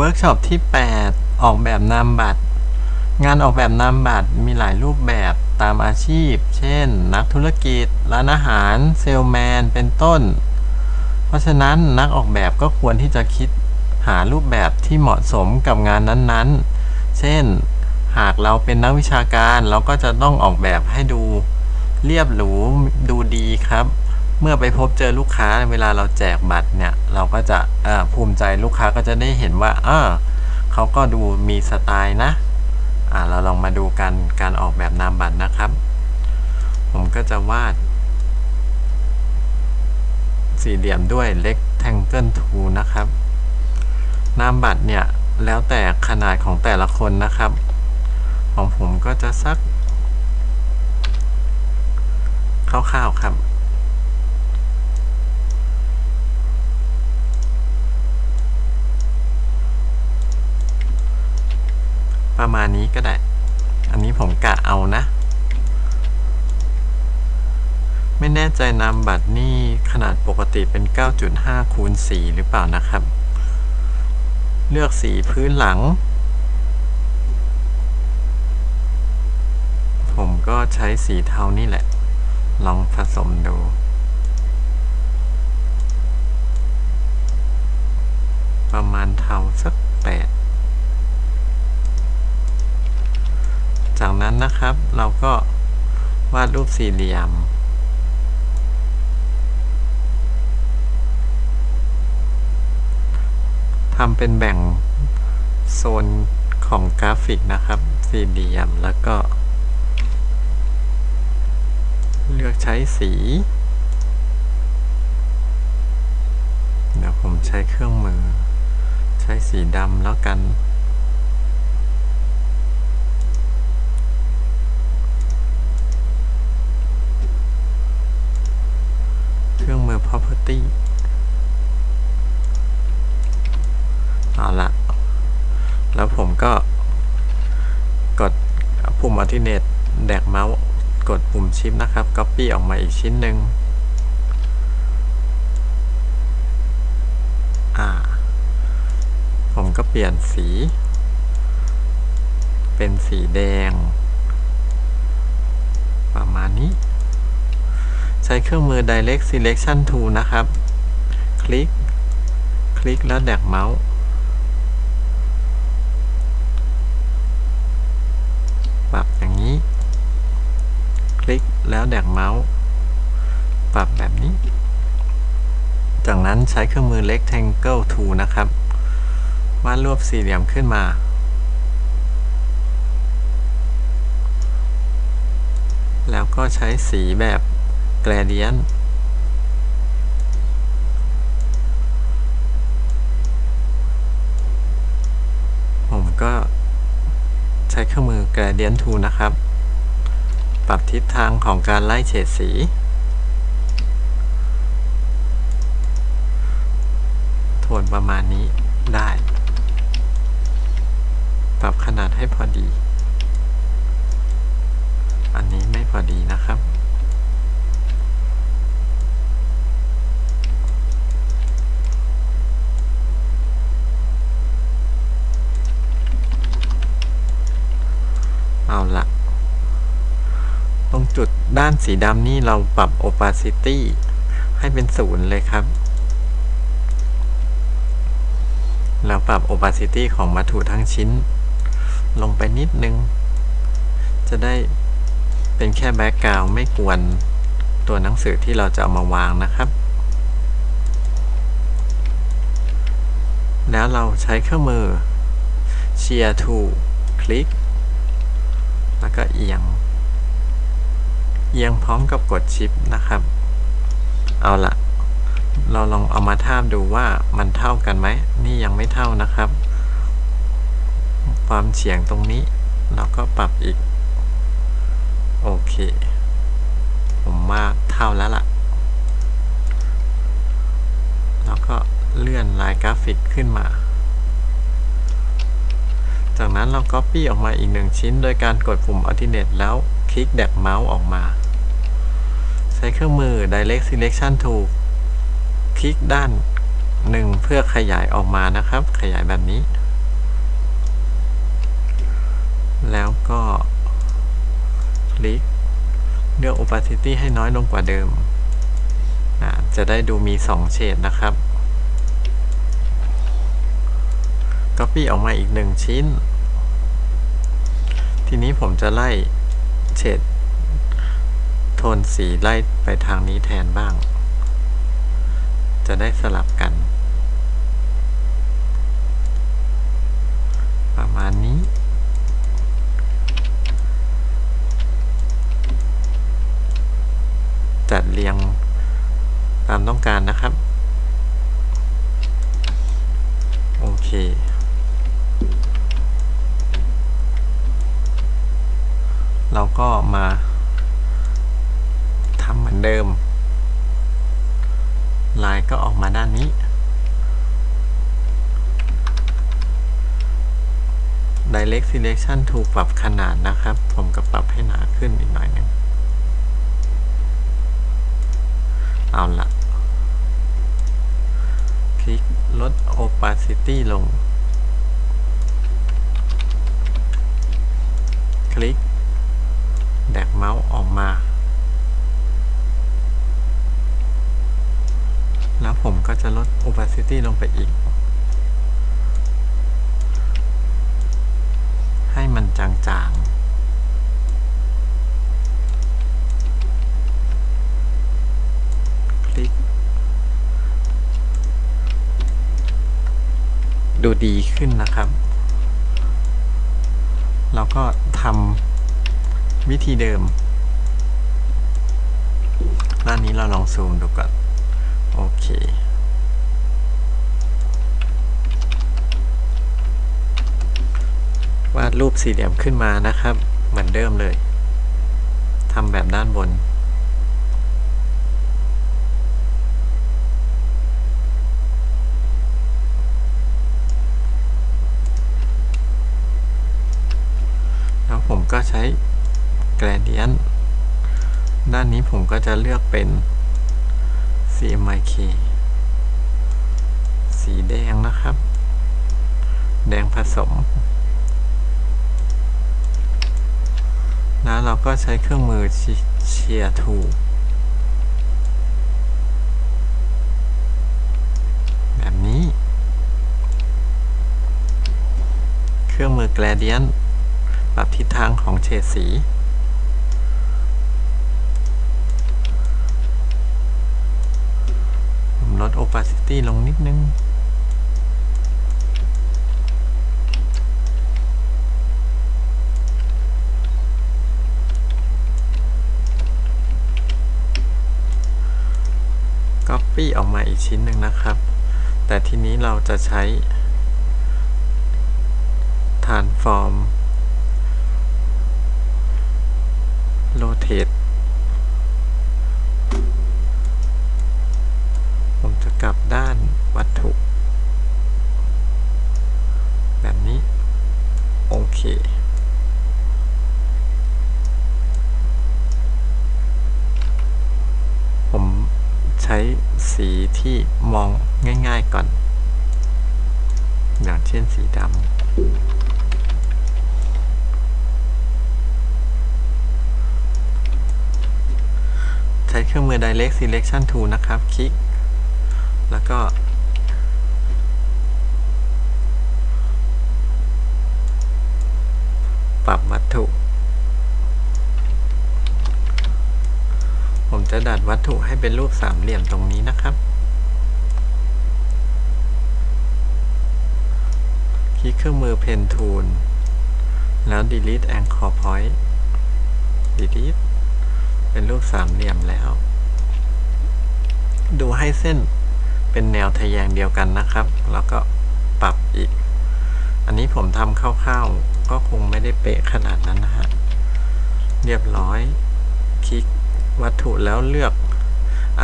เวิร์กช็อปที่ 8 ออกแบบนามบัตร งานออกแบบนามบัตรมีหลายรูปแบบตามอาชีพ เช่น นักธุรกิจ ร้านอาหาร เซลแมน เป็นต้น เพราะฉะนั้นนักออกแบบก็ควรที่จะคิดหารูปแบบที่เหมาะสมกับงานนั้นๆ เช่น หากเราเป็นนักวิชาการเราก็จะต้องออกแบบให้ดูเรียบหรูดูดีครับ เมื่อไปพบเจอลูกค้าเวลาเราแจกบัตรเนี่ย เราก็จะภูมิใจลูกค้าก็จะได้เห็นว่าเออเขาก็ดูมีสไตล์นะอ่าเราลองมาดูกันการออกแบบนามบัตรนะครับ ผมก็จะวาด สี่เหลี่ยมด้วย rectangle tool นะครับ นามบัตรเนี่ย แล้วแต่ขนาดของแต่ละคนนะครับ ของผมก็จะสักคร่าวๆครับ ประมาณนี้ก็ได้ อันนี้ผมกะเอานะ ไม่แน่ใจนามบัตรนี่ขนาดปกติเป็น 9.5คูณ4หรือเปล่านะครับ เลือกสีพื้นหลัง ผมก็ใช้สีเทานี่แหละ ลองผสมดูประมาณเทาสัก8จาก นะครับ เราก็วาดรูปสี่เหลี่ยม ทำเป็นแบ่งโซนของกราฟิกนะครับ สี่เหลี่ยมแล้วก็ เลือกใช้สี เดี๋ยวผมใช้เครื่องมือ ใช้สีดำแล้วกัน เครื่องมือ property เอาละแล้วผมก็ กดปุ่ม alternate แดกเมาส์กดปุ่มชิปนะครับ copy ออกมาอีกชิ้นหนึ่งอ่าผมก็เปลี่ยนสี เป็นสีแดง ประมาณนี้ ช้เครื่องมือ direct selection tool นะครับ คลิก คลิกแล้วแดกเมาส์ ปรับอย่างนี้ คลิกแล้วแดกเมาส์ ปรับแบบนี้ จากนั้นใช้เครื่องมือ rectangle tool นะครับ วาดรูปสี่เหลี่ยมขึ้นมาแล้วก็ใช้สีแบบ gradient ผมก็ใช้เครื่องมือ gradient tool นะครับ ปรับทิศทางของการไล่เฉดสีโทนประมาณนี้ได้ ปรับขนาดให้พอดี อันนี้ไม่พอดีนะครับ เอาละ ตรงจุดด้านสีดำนี่เราปรับ opacity ให้เป็นศูนย์เลยครับแล้วปรับ opacity ของวัตถุทั้งชิ้น ลงไปนิดนึง จะได้เป็นแค่แบ็กกราวไม่กวนตัวหนังสือที่เราจะเอามาวางนะครับ แล้วเราใช้เครื่องมือ Shear Tool คลิกแล้วก็เอียง เอียงพร้อมกับกดชิปนะครับ เอาละเราลองเอามาทาบดูว่ามันเท่ากันไหม นี่ยังไม่เท่านะครับ ความเฉียงตรงนี้ เราก็ปรับอีก โอเค ผมว่าเท่าแล้วล่ะ แล้วก็เลื่อนลายกราฟิกขึ้นมา จากนั้นเรา Copy ออกมาอีกหนึ่งชิ้น โดยการกดปุ่ม Alternate แล้ว ลิกแดกเมาส์ออกมา ใช้เครื่องมือ Direct Selection Tool คลิกด้านหนึ่งเพื่อขยายออกมานะครับ ขยายแบบนี้ แล้วก็คลิกเลือก opacity ให้น้อยลงกว่าเดิม จะได้ดูมี 2 เฉดนะครับ Copy ออกมาอีก 1 ชิ้น ทีนี้ผมจะไล่ เฉดโทนสีไล่ไปทางนี้แทนบ้าง จะได้สลับกัน ประมาณนี้จัดเรียงตามต้องการนะครับ โอเค เราก็มา ทำเหมือนเดิม ลายก็ออกมาด้านนี้ Direct Selection ถูกปรับขนาดนะครับ ผมก็ปรับให้หนาขึ้นอีกหน่อยหนึงเอาละคลิกลด opacity ลง คลิก แดกเมาส์ออกมา แล้วผมก็จะลด opacity ลงไปอีก ให้มันจางๆคลิกดูดีขึ้นนะครับ เราก็ทำวิธีเดิมหน้านี้เราลองซูมดูก่อน โอเค วาดรูปสี่เหลี่ยมขึ้นมานะครับ เหมือนเดิมเลยทำแบบด้านบนแล้วผมก็ใช้ gradient ด้านนี้ผมก็จะเลือกเป็น CMYK สีแดงนะครับ แดงผสม แล้วเราก็ใช้เครื่องมือเชียร์ทูแบบนี้ เครื่องมือ gradient ปรับทิศทางของเฉดสี ผมลด ตี้ลงนิดนึง Copy ออกมาอีกชิ้นหนึ่งนะครับ แต่ทีนี้เราจะใช้ transform rotate ผมจะกลับด้านวัตถุ แบบนี้ โอเค ผมใช้สีที่มองง่ายๆก่อน อย่างเช่นสีดำใช้เครื่องมือ Direct Selection Tool นะครับ คลิก แล้วก็ ปรับวัตถุ ผม จะดัดวัตถุให้เป็นรูปสามเหลี่ยมตรงนี้นะครับ คลิกเครื่องมือ Pen Tool แล้ว Delete Anchor Point Delete เป็นรูปสามเหลี่ยมแล้ว ดูให้เส้นเป็นแนวทะแยงเดียวกันนะครับ แล้วก็ปรับอีก อันนี้ผมทำคร่าวๆ ก็คงไม่ได้เป๊ะขนาดนั้นนะฮะ เรียบร้อย คลิก วัตถุแล้วเลือก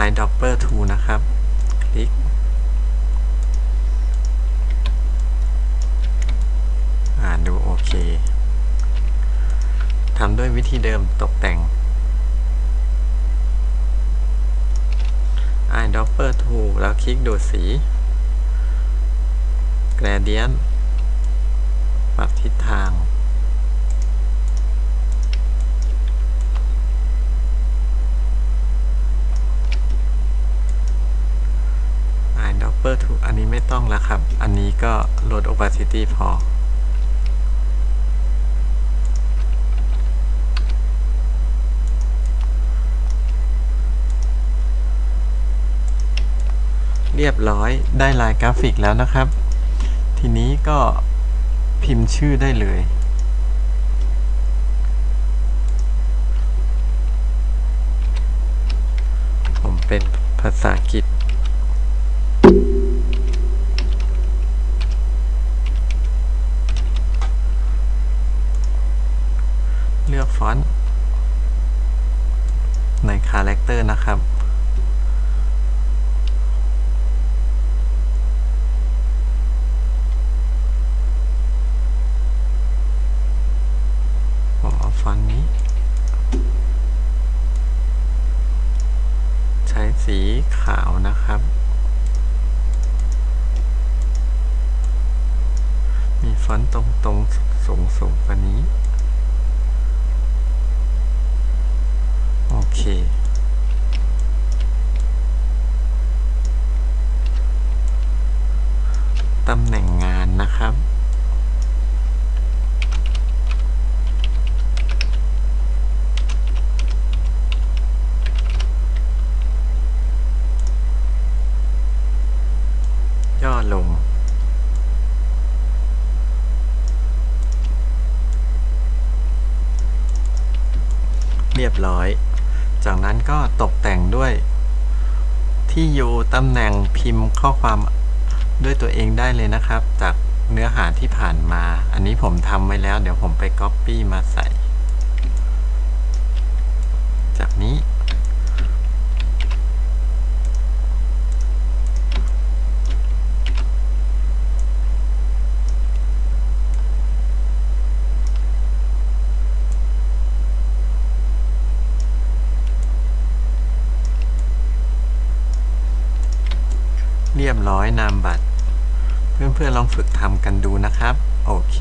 eyedropper tool นะครับ คลิก อ่าดูโอเค ทำด้วยวิธีเดิมตกแต่ง eyedropper tool แล้วคลิกดูสี gradient ปรับทิศทาง Super to อันนี้ไม่ต้องแล้วครับ อันนี้ก็ลด opacity พอ เรียบร้อยได้ลายกราฟิกแล้วนะครับ ทีนี้ก็พิมพ์ชื่อได้เลยผมเป็นภาษาอังกฤษ อนต์ในคาแรคเตอร์นะครับ ผมเอาฟอนต์นี้ ใช้สีขาวนะครับ มีฟอนต์ตรงตรงๆสูงสูงๆกว่านี้ โอ เคตำแหน่งงานนะครับ ย่อลง เรียบร้อย จากนั้นก็ตกแต่งด้วยที่อยู่ตำแหน่งพิมพ์ข้อความด้วยตัวเองได้เลยนะครับ จากเนื้อหาที่ผ่านมา อันนี้ผมทำไว้แล้ว เดี๋ยวผมไป Copy มาใส่ จากนี้ ร้อยนามบัตร เพื่อนๆลองฝึกทำกันดูนะครับ โอเค